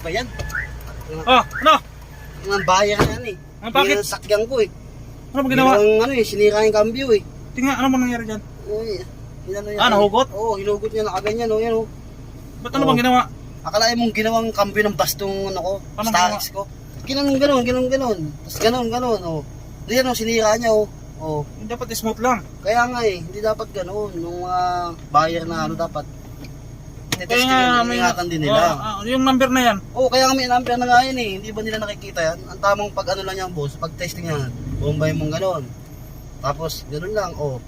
pa yan. Oh, ano? Ang bayan yan eh. Ah, bakit? Yan ang sakyan ko eh. Ano ba ginawa? Ginawang ano eh, sinira yung cambio eh. Tingnan, ano bang nangyari dyan? Uy, hinano yan. Ah, nahugot? Oo, hinugot niya nakaganyan oh, yan oh. Ba't ano Oo. bang ginawa? Akala mong ginawang cambio ng bastong ano ko, Paano Starex ko. Ginanon ganon, ginanon ganon. Tapos ganon ganon oh. Hindi yan oh, sinira niya oh. Oh. Dapat smooth lang. Kaya nga eh, hindi dapat ganoon. Nung ah, buyer na ano dapat. Kaya nga, yung may... ingatan din nila. Oh, ah, yung number na yan. Oo, kaya may number na nga yun eh. Hindi ba nila nakikita yan? Ang tamang pag ano lang yan, boss, pag testing yan, bumbay mong ganon. Tapos, ganon lang, oh.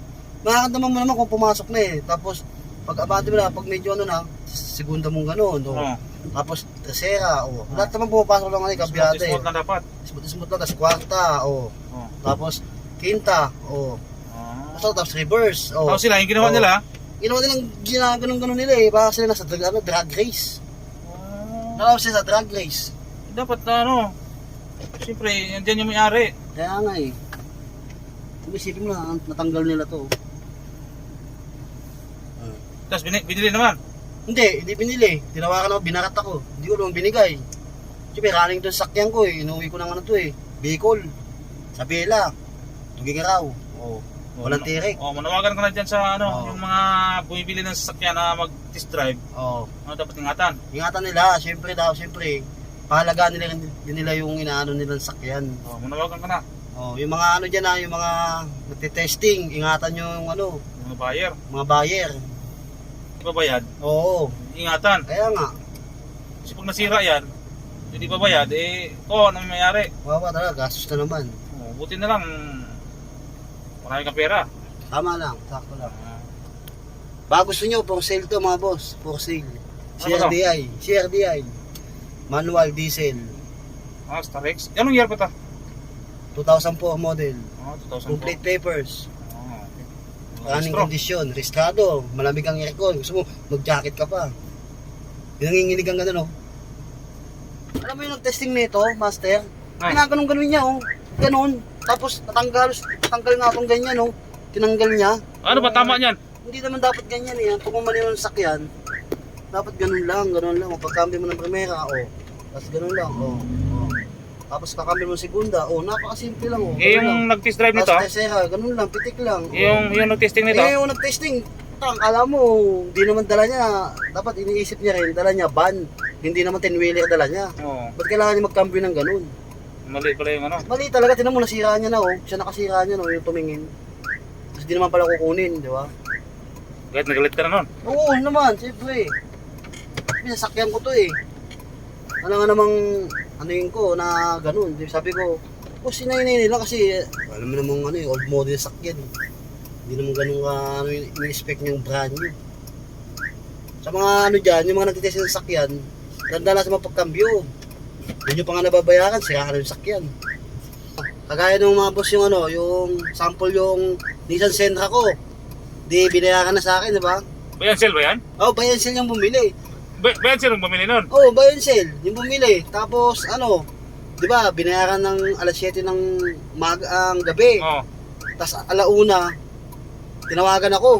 Makakandama mo naman kung pumasok na eh. Tapos, pag abante mo na, pag medyo ano na, segunda mong ganon, oh. Oh. Tapos, tercera, oh. Lahat naman pumapasok lang eh, Smooth, kabiyate. smooth na dapat. Smooth, smooth lang, tapos kwarta, oh. Oh. Tapos, quinta, oh. Ah. Tapos, tapos reverse, oh. Tapos sila, yung ginawa Oh. nila, Ginawa nilang ginaganon-ganon nila eh. Baka sila nasa drag, ano, drag race. oh, Nakalaw sila sa drag race. dapat na ano, siyempre, yan yung may-ari. Kaya nga eh. Kung isipin mo na, natanggal nila to. Ah. Tapos binili, binili naman. Hindi, hindi binili. Tinawakan ako, binarat ako. Hindi ko naman binigay. Siyempre, running doon sa sakyan ko eh. Inuwi ko ng ano to eh. Bicol. Sa Bela. Tuging raw. Oh. Walang tirik. Oh, manawagan ka na dyan sa ano, Oh. yung mga bumibili ng sasakyan na mag-test drive. Oh. Ano dapat ingatan? Ingatan nila. Siyempre daw, siyempre. Pahalagaan nila, din nila yung inaano nilang sakyan. Oh, manawagan ka na. Oh, yung mga ano dyan na, yung mga nagtitesting, ingatan nyo yung ano, Yung mga buyer, mga buyer. ibabayad, Oo, ingatan. kaya nga, Kasi pag nasira yan, hindi babayad, eh, ko, ano may mayari? wawa talaga, gastos na naman. Oh, buti na lang, marami kang pera. Tama lang, sakto lang. Baka gusto nyo, for sale to mga boss, for sale. Ano? CRDI, CRDI. Manual diesel, ah, Starex. Anong year pa ta? 2004 model. Ah, 2004. Complete papers, Ah, okay. running condition, restrado, malamig ang aircon. Gusto mo, mag-jacket ka pa. Nanginginig ang gano'n, oh. Alam mo yung nag-testing nito, master? Ay. Ginaganon-ganon niya, oh. Ganon. Tapos, natanggal, natanggal nga itong ganyan, oh. Tinanggal niya. Ano ba tama niyan? Hindi naman dapat ganyan eh. Pag umali ng sakyan, dapat ganun lang, ganun lang. Pagkambi mo ng primera, oh. Tapos ganun lang, oh. oh. Tapos kakambi mo segunda, oh. Napakasimple lang, oh. Eh, yung nag-test drive nito, Tapos tercera, ganun lang, pitik lang. oh. yung, yung nag-testing nito, Eh, yung nag-testing, tang, alam mo, di naman dala niya, dapat iniisip niya rin, dala niya van, hindi naman 10-wheeler dala niya. oh, Ba't kailangan niya magkambyo ng ganun? Mali pala yung ano. Mali talaga, tinan mo, nasira niya na, oh. Siya nakasira niya, no, yung tumingin. Tapos di naman pala kukunin, di ba? Kahit nagalit ka na nun. Oo naman, siyempre. Pinasakyan ko to eh. Ano nga namang, ano yun ko, na ganun. Di- Sabi ko, oh, sinay-nay nila kasi, alam mo namang ano eh, old model sakyan eh. Hindi naman ganun ka, ano in-expect niyang brand new. Sa mga ano dyan, yung mga nagtitest ng sakyan, ganda lang sa mga pagkambyo. Yung pa nga nababayaran, sira ka na yung sakyan. Kagaya nung mga boss yung ano, yung sample yung Nissan Sentra ko. Di binayaran na sa akin, di ba? Bayan sale ba yan? Oh, buy and sell yung bumili. Ba- Bayan sale ang bumili nun. Oh, buy and sell yung bumili. Tapos ano, 'di ba, binayaran ng alas 7 ng mag ang gabi. Oh. Tapos alauna tinawagan ako.